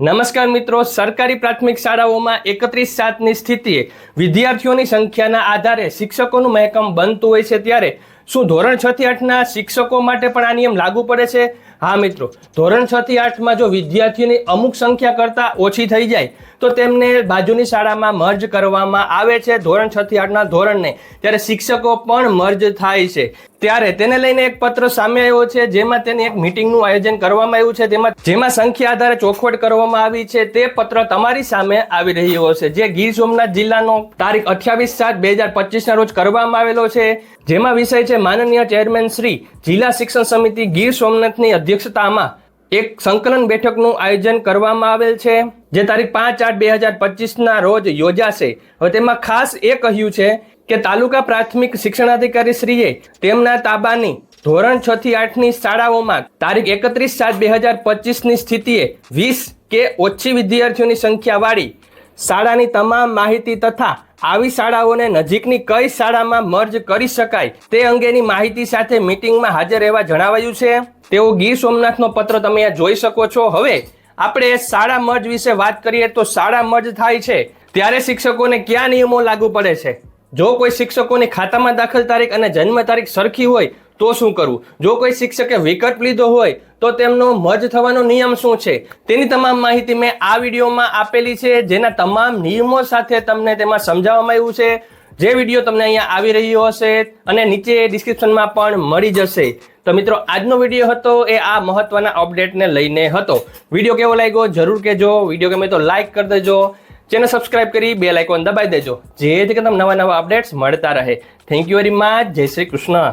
નમસ્કાર મિત્રો, સરકારી પ્રાથમિક શાળાઓમાં એકત્રીસ સાતની સ્થિતિએ વિદ્યાર્થીઓની સંખ્યાના આધારે શિક્ષકોનું મહેકમ બનતું હોય છે ત્યારે શું ધોરણ છ થી આઠના શિક્ષકો માટે પણ આ નિયમ લાગુ પડે છે? હા મિત્રો, ધોરણ છ થી આઠમાં જો વિદ્યાર્થીઓની અમુક સંખ્યા કરતાં ઓછી થઈ જાય, તો તેમને બાજુની શાળામાં મર્જ કરવામાં આવે છે ધોરણ છ થી આઠના ધોરણને. ત્યારે શિક્ષકો પણ મર્જ થાય છે. ત્યારે તેને લઈને એક પત્ર સામે આવ્યો છે, જેમાં તેની એક મિટિંગનું આયોજન કરવામાં આવ્યું છે તેમાં જેમાં સંખ્યા આધારે ચોખવટ કરવામાં આવી છે. તે પત્ર તમારી સામે આવી રહ્યો છે, જે ગીર સોમનાથ જિલ્લાનો તારીખ અઠ્યાવીસ સાત બે હજાર પચીસના રોજ કરવામાં આવેલો છે. જેમાં વિષય છે, માનનીય ચેરમેન શ્રી જિલ્લા શિક્ષણ સમિતિ ગીર સોમનાથની અધ્યક્ષતામાં એક સંકલન બેઠકનું આયોજન કરવામાં આવેલ છે, જે તારીખ પાંચ આઠ બે હજાર પચીસના રોજ યોજાશે. હવે તેમાં ખાસ એ કહ્યું છે કે તાલુકા પ્રાથમિક શિક્ષણાધિકારી શ્રીએ તેમના તાબાની ધોરણ છ થી આઠની શાળાઓમાં તારીખ એકત્રીસ સાત બે હજાર પચીસની સ્થિતિએ વીસ કે ઓછી વિદ્યાર્થીઓની સંખ્યાવાળી શાળાની તમામ માહિતી તથા આવી શાળાઓને નજીકની કઈ શાળામાં મર્જ કરી શકાય તે અંગેની માહિતી સાથે મિટિંગમાં હાજર રહેવા જણાવાયું છે. તેઓ ગીર સોમનાથનો પત્ર તમે અહીંયા જોઈ શકો છો. હવે આપણે શાળા મર્જ વિશે વાત કરીએ તો શાળા મર્જ થાય છે. ત્યારે શિક્ષકોને કયા નિયમો લાગુ પડે છે? જો કોઈ શિક્ષકોની ખાતામાં દાખલ તારીખ અને જન્મ તારીખ સરખી હોય, તો શું કરવું? જો કોઈ શિક્ષકે વિકલ્પ લીધો હોય, તો તેમનો મર્જ થવાનો નિયમ શું છે? તેની તમામ માહિતી મેં આ વિડીયોમાં આપેલી છે. જેના તમામ નિયમો સાથે તમને તેમાં સમજાવવામાં આવ્યું છે. જે વીડિયો તમને અહીંયા આવી રહ્યો હશે અને નીચે ડિસ્ક્રિપ્શનમાં પણ મળી જશે. તો મિત્રો, આજનો વીડિયો હતો એ આ મહત્વના અપડેટને લઈને હતો. વીડિયો કેવો લાગ્યો? જરૂર કહેજો. વીડિયો ગમે તો લાઈક કરી દેજો. ચેનલ સબસ્ક્રાઇબ કરી બે લાઇકોન દબાઈ દેજો જેથી તમને નવા નવા અપડેટ્સ મળતા રહે. થેન્ક યુ વેરી મચ જય શ્રી કૃષ્ણ.